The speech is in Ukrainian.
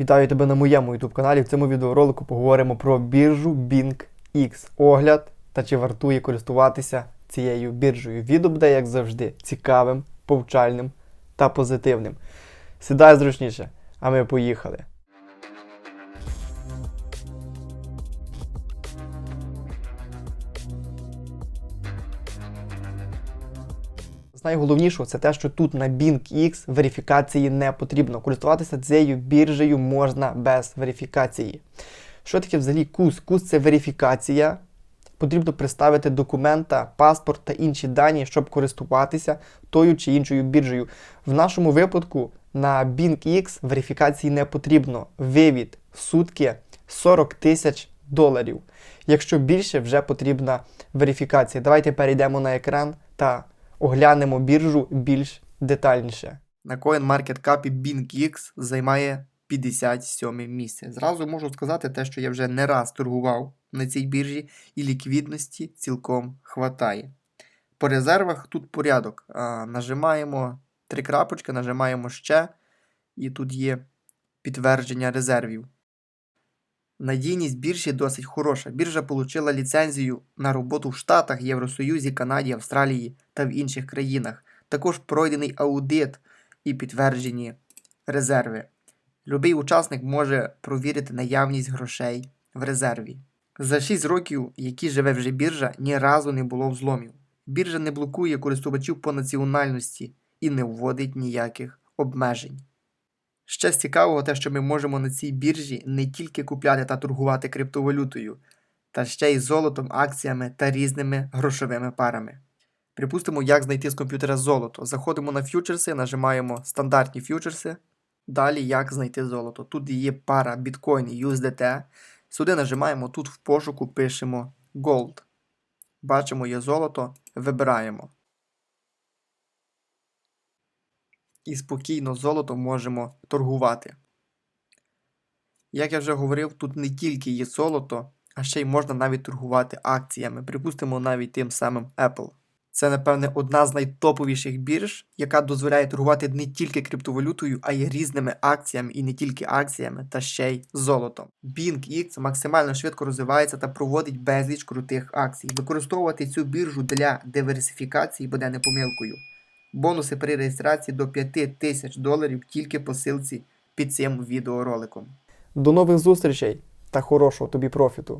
Вітаю тебе на моєму YouTube каналі. В цьому відеоролику поговоримо про біржу BingX. Огляд та чи вартує користуватися цією біржею. Відео буде, як завжди, цікавим, повчальним та позитивним. Сідай зручніше, а ми поїхали. З найголовнішого це те, що тут на BingX верифікації не потрібно. Користуватися цією біржею можна без верифікації. Що таке взагалі кус? Кус це верифікація. Потрібно представити документа, паспорт та інші дані, щоб користуватися тою чи іншою біржею. В нашому випадку на BingX верифікації не потрібно. Вивід сутки 40 тисяч доларів. Якщо більше, вже потрібна верифікація. Давайте перейдемо на екран та оглянемо біржу більш детальніше. На CoinMarketCap BingX займає 57 місце. Зразу можу сказати те, що я вже не раз торгував на цій біржі, і ліквідності цілком хватає. По резервах тут порядок. А, нажимаємо три крапочки, нажимаємо ще, і тут є підтвердження резервів. Надійність біржі досить хороша. Біржа отримала ліцензію на роботу в Штатах, Євросоюзі, Канаді, Австралії та в інших країнах. Також пройдений аудит і підтверджені резерви. Любий учасник може провірити наявність грошей в резерві. За 6 років, які живе вже біржа, ні разу не було взломів. Біржа не блокує користувачів по національності і не вводить ніяких обмежень. Ще цікавого те, що ми можемо на цій біржі не тільки купляти та торгувати криптовалютою, та ще й золотом, акціями та різними грошовими парами. Припустимо, як знайти з комп'ютера золото. Заходимо на фьючерси, нажимаємо стандартні фьючерси. Далі як знайти золото. Тут є пара біткоін USDT. Сюди нажимаємо, тут в пошуку пишемо Gold. Бачимо є золото, вибираємо. І спокійно золотом можемо торгувати. Як я вже говорив, тут не тільки є золото, а ще й можна навіть торгувати акціями. Припустимо, навіть тим самим Apple. Це, напевне, одна з найтоповіших бірж, яка дозволяє торгувати не тільки криптовалютою, а й різними акціями, і не тільки акціями, та ще й золотом. BingX максимально швидко розвивається та проводить безліч крутих акцій. Використовувати цю біржу для диверсифікації буде не помилкою. Бонуси при реєстрації до 5 тисяч доларів тільки по силці під цим відеороликом. До нових зустрічей та хорошого тобі профіту!